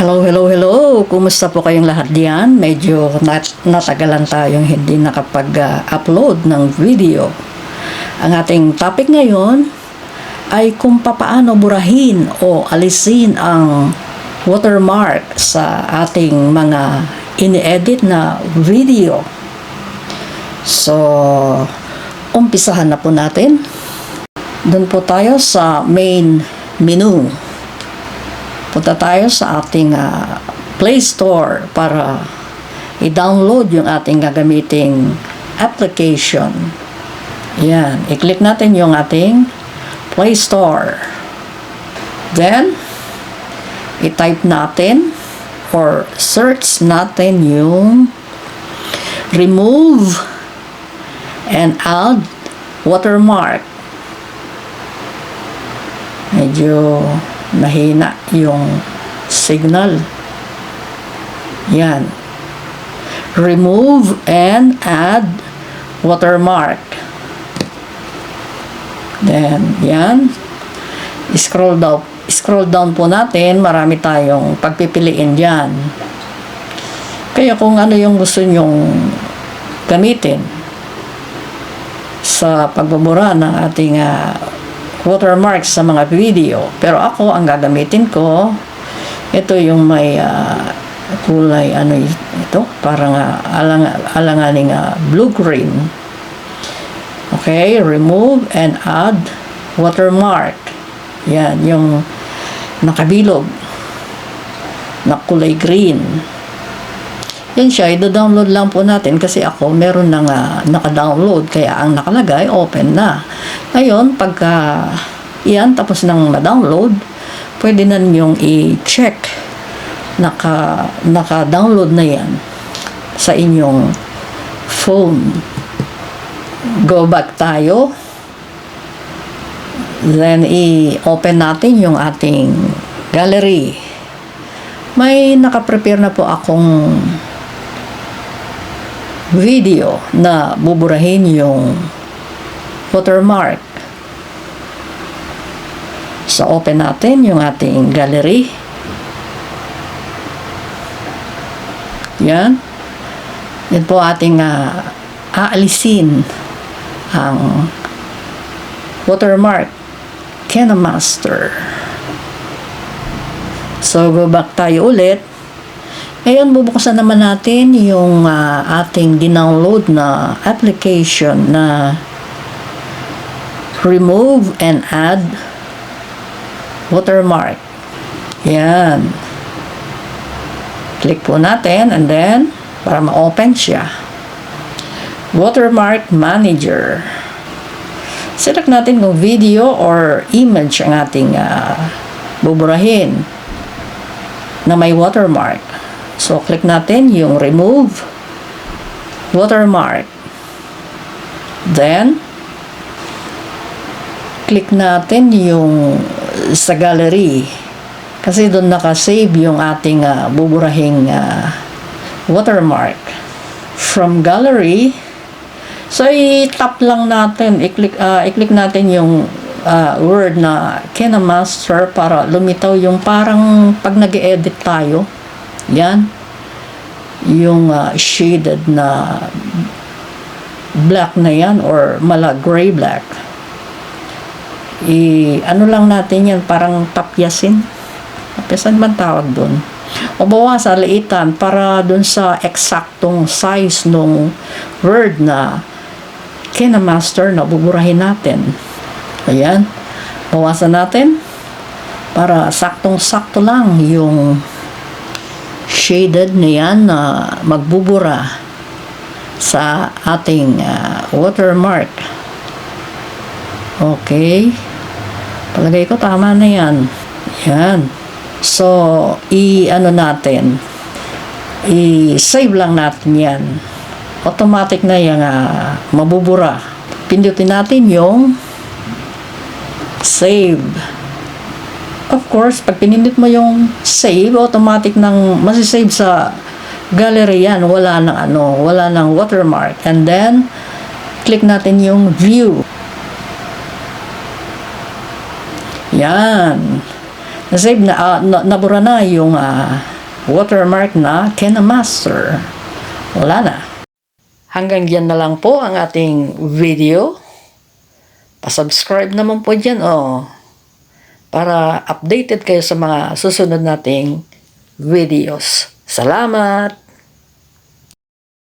Hello, hello, hello! Kumusta po kayong lahat diyan? Medyo nat natagalan tayong hindi nakapag-upload ng video. Ang ating topic ngayon ay kung papaano burahin o alisin ang watermark sa ating mga ini-edit na video. So, umpisahan na po natin. Doon po tayo sa main menu punta tayo sa ating ah, Play Store para i-download yung ating gagamiting application. Yan, i-click natin yung ating Play Store. Then, i-type natin or search natin yung remove and add watermark. Medyo mahina yung signal. Yan. Remove and add watermark. Then, yan. Scroll down, scroll down po natin. Marami tayong pagpipiliin dyan. Kaya kung ano yung gusto nyong gamitin sa pagbubura ng ating ah, watermark sa mga video. Pero ako, ang gagamitin ko, ito yung may ah, kulay, ano ito, parang uh, alang, alanganing ah, blue-green. Okay, remove and add watermark. Yan, yung nakabilog na kulay green. Yan siya, i-download lang po natin kasi ako meron na nga naka-download kaya ang nakalagay open na. Ngayon, pagka yan tapos nang ma-download, pwede na ninyong i-check naka naka-download na yan sa inyong phone. Go back tayo. Then i-open natin yung ating gallery. May naka-prepare na po akong video na buburahin yung watermark. So, open natin yung ating gallery. Yan. Yan po ating ah, aalisin ang watermark Kinemaster. So, go back tayo ulit. Ngayon, bubuksan naman natin yung ah, ating dinownload na application na remove and add watermark. Yan. Click po natin and then para ma-open siya. Watermark Manager. Select natin kung video or image ang ating ah, buburahin na may watermark. So, click natin yung remove watermark. Then, click natin yung sa gallery. Kasi doon nakasave yung ating ah, buburahing ah, watermark. From gallery, so i-tap lang natin, i-click, ah, i-click natin yung ah, word na Kinemaster para lumitaw yung parang pag nag edit tayo. Yan. Yung ah, shaded na black na yan or mala gray black. I, ano lang natin yan, parang tapyasin. Tapyasan man tawag doon. O bawasan, liitan para doon sa eksaktong size nung word na kinamaster na buburahin natin. Ayan. Bawasan natin para saktong-sakto lang yung shaded na yan na magbubura sa ating ah, watermark. Okay. Palagay ko tama na yan. Yan. So, i-ano natin, i-save lang natin yan. Automatic na yan ah, mabubura. Pindutin natin yung save. Of course, pag pinindot mo yung save, automatic nang masisave sa gallery yan. Wala nang ano, wala nang watermark. And then, click natin yung view. Yan. Nasave na, ah, na nabura na yung ah, watermark na Master. Wala na. Hanggang diyan na lang po ang ating video. Pasubscribe naman po dyan, oh. Para updated kayo sa mga susunod nating videos. Salamat!